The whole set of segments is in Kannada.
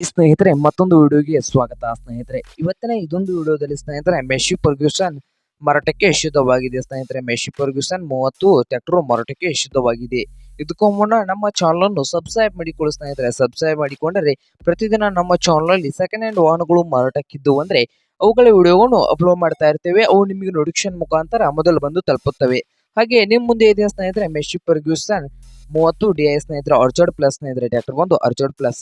ಸ್ನೇಹಿತರೆ, ಮತ್ತೊಂದು ವಿಡಿಯೋಗೆ ಸ್ವಾಗತ. ಸ್ನೇಹಿತರೆ, ಇವತ್ತಿನ ಇದೊಂದು ವಿಡಿಯೋದಲ್ಲಿ ಸ್ನೇಹಿತರೆ ಮೆಶಿ ಫರ್ಗ್ಯೂಸನ್ ಮಾರಾಟಕ್ಕೆ ಶುದ್ಧವಾಗಿದೆ ಸ್ನೇಹಿತರೆ ಮೆಶಿ ಫರ್ಗ್ಯೂಸನ್ ಮೂವತ್ತು ಟ್ರ್ಯಾಕ್ಟರ್ ಮಾರಾಟಕ್ಕೆ ಶುದ್ಧವಾಗಿದೆ ಇದಕ್ಕೂ ಮುನ್ನ ನಮ್ಮ ಚಾನಲ್ ಅನ್ನು ಸಬ್ಸ್ಕ್ರೈಬ್ ಮಾಡಿಕೊಳ್ಳಿ ಸ್ನೇಹಿತರೆ. ಸಬ್ಸ್ಕ್ರೈಬ್ ಮಾಡಿಕೊಂಡರೆ ಪ್ರತಿದಿನ ನಮ್ಮ ಚಾನಲ್ ಅಲ್ಲಿ ಸೆಕೆಂಡ್ ಹ್ಯಾಂಡ್ ವಾಹನಗಳು ಮಾರಾಟಕ್ಕಿದ್ದು ಅಂದ್ರೆ ಅವುಗಳ ವಿಡಿಯೋವನ್ನು ಅಪ್ಲೋಡ್ ಮಾಡ್ತಾ ಇರ್ತೇವೆ. ಅವು ನಿಮಗೆ ನೋಟಿಫಿಕೇಶನ್ ಮುಖಾಂತರ ಮೊದಲು ಬಂದು ತಲುಪುತ್ತವೆ. ಹಾಗೆ ನಿಮ್ಮ ಮುಂದೆ ಇದೆ ಸ್ನೇಹಿತರೆ ಮೆಶಿ ಫರ್ಗ್ಯೂಸನ್ ಮೂವತ್ತು ಡಿ ಐ ಸ್ನೇಹಿತರೆ ಅರ್ಜರ್ಡ್ ಪ್ಲಸ್ ಸ್ನೇಹಿತರೆ ಟ್ರ್ಯಾಕ್ಟರ್ ಬಂದು ಅರ್ಜರ್ಡ್ ಪ್ಲಸ್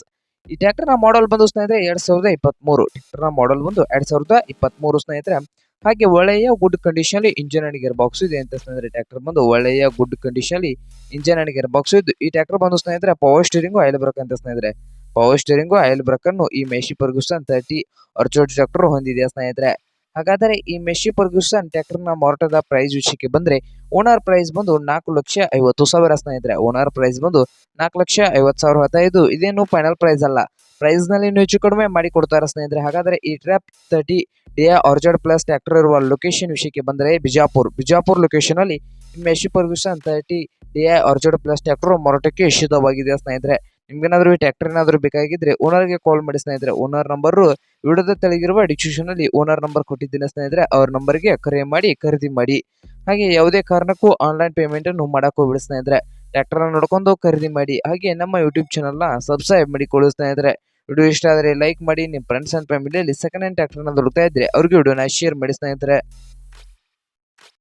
ಈ ಟ್ರ್ಯಾಕ್ಟರ್ನ ಮಾಡಲ್ ಬಂದು ಸ್ನೇಹಿತರೆ ಎರಡ್ ಸಾವಿರದ ಇಪ್ಪತ್ಮೂರು. ಟ್ರ್ಯಾಕ್ಟರ್ನ ಮಾಡಲ್ ಬಂದು ಎರಡ್ ಸಾವಿರದ ಇಪ್ಪತ್ಮೂರು ಸ್ನೇಹಿತರೆ. ಹಾಗೆ ಒಳ್ಳೆಯ good condition engine and gear box ಇದೆ ಅಂತ ಸ್ನೇಹಿತರೆ ಟ್ರ್ಯಾಕ್ಟರ್ ಬಂದು ಒಳ್ಳೆಯ good condition engine and gear box ಇದ್ದು ಈ ಟ್ರ್ಯಾಕ್ಟರ್ ಬಂದು ಸ್ನೇಹಿತರೆ ಪವರ್ ಸ್ಟೀರಿಂಗು ಆಯಿಲ್ ಬ್ರಕ್ ಅಂತ ಸ್ನೇಹಿತರೆ. ಪವರ್ ಸ್ಟೀರಿಂಗು ಆಯಿಲ್ ಬ್ರೇಕ್ ಅನ್ನು ಈ ಮೇಶಿ ಪರ್ಗುಸನ್ ತರ್ಟಿ ಅರ್ಜೋಡ್ ಟ್ರ್ಯಾಕ್ಟರ್ ಹೊಂದಿದೆ ಸ್ನೇಹಿತರೆ. ಹಾಗಾದರೆ ಈ ಮೆಶಿ ಪರ್ಗ್ಯೂಸನ್ ಟ್ರ್ಯಾಕ್ಟರ್ನ ಮಾರಾಟದ ಪ್ರೈಸ್ ವಿಷಯಕ್ಕೆ ಬಂದ್ರೆ ಓನರ್ ಪ್ರೈಸ್ ಬಂದು ನಾಲ್ಕು ಲಕ್ಷ ಐವತ್ತು ಸಾವಿರ ಸ್ನೇಹಿತರೆ. ಓನರ್ ಪ್ರೈಸ್ ಬಂದು ನಾಲ್ಕು ಲಕ್ಷ ಐವತ್ತು ಸಾವಿರ ಹತ್ತೈದು ಇದೇನು ಫೈನಲ್ ಪ್ರೈಸ್ ಅಲ್ಲ. ಪ್ರೈಸ್ನಲ್ಲಿ ಹೆಚ್ಚು ಕಡಿಮೆ ಮಾಡಿ ಕೊಡ್ತಾರೆ ಸ್ನೇಹಿತರೆ. ಹಾಗಾದ್ರೆ ಈ ಟ್ರ್ಯಾಪ್ ತರ್ಟಿ ಡಿಯ ಆರ್ಜರ್ಡ್ ಪ್ಲಸ್ ಟ್ರ್ಯಾಕ್ಟರ್ ಇರುವ ಲೊಕೇಶನ್ ವಿಷಯಕ್ಕೆ ಬಂದರೆ ಬಿಜಾಪುರ್. ಬಿಜಾಪುರ್ ಲೊಕೇಶನ್ ಅಲ್ಲಿ ಮೆಶಿ ಪರ್ಗ್ಯೂಸನ್ ತರ್ಟಿ ಡಿಯ ಆರ್ಜರ್ಡ್ ಪ್ಲಸ್ ಟ್ರ್ಯಾಕ್ಟರ್ ಮಾರಾಟಕ್ಕೆ ಇಷ್ಟವಾಗಿದೆ ಸ್ನೇಹಿತರೆ? ನಿಮ್ಗೇನಾದ್ರೂ ಈ ಟ್ರ್ಯಾಕ್ಟರ್ ಏನಾದರೂ ಬೇಕಾಗಿದ್ರೆ ಓನರ್ಗೆ ಕಾಲ್ ಮಾಡಿ ಸ್ನೇಹಿತರೆ. ಓನರ್ ನಂಬರ್ ವಿಡಿಯೋದ ತೆಳಗಿರುವ ಡಿಸ್ಕ್ರಿಪ್ಷನ್ ಅಲ್ಲಿ ಓನರ್ ನಂಬರ್ ಕೊಟ್ಟಿದ್ದೀನಿ ಸ್ನೇಹಿತರೆ. ಅವ್ರ ನಂಬರ್ಗೆ ಕರೆ ಮಾಡಿ, ಖರೀದಿ ಮಾಡಿ. ಹಾಗೆ ಯಾವುದೇ ಕಾರಣಕ್ಕೂ ಆನ್ಲೈನ್ ಪೇಮೆಂಟ್ ಅನ್ನು ಮಾಡಕ್ ಹೋಗ್ಬಿಡಿ ಸ್ನೇಹಿತರೆ. ಟ್ರ್ಯಾಕ್ಟರ್ ನೋಡ್ಕೊಂಡು ಖರೀದಿ ಮಾಡಿ. ಹಾಗೆ ನಮ್ಮ ಯೂಟ್ಯೂಬ್ ಚಾನಲ್ನ ಸಬ್ಸ್ಕ್ರೈಬ್ ಮಾಡಿಕೊಳ್ಳಿ ಸ್ನೇಹಿತರೆ. ವಿಡಿಯೋ ಇಷ್ಟ ಆದರೆ ಲೈಕ್ ಮಾಡಿ. ನಿಮ್ಮ ಫ್ರೆಂಡ್ಸ್ ಅಂಡ್ ಫ್ಯಾಮಿಲಿಯಲ್ಲಿ ಸೆಕೆಂಡ್ ಹ್ಯಾಂಡ್ ಟ್ರ್ಯಾಕ್ಟರ್ನ ಹುಡುಕ್ತಾ ಇದ್ದರೆ ಅವ್ರಿಗೆ ವಿಡಿಯೋನ ಶೇರ್ ಮಾಡಿ ಸ್ನೇಹಿತರೆ.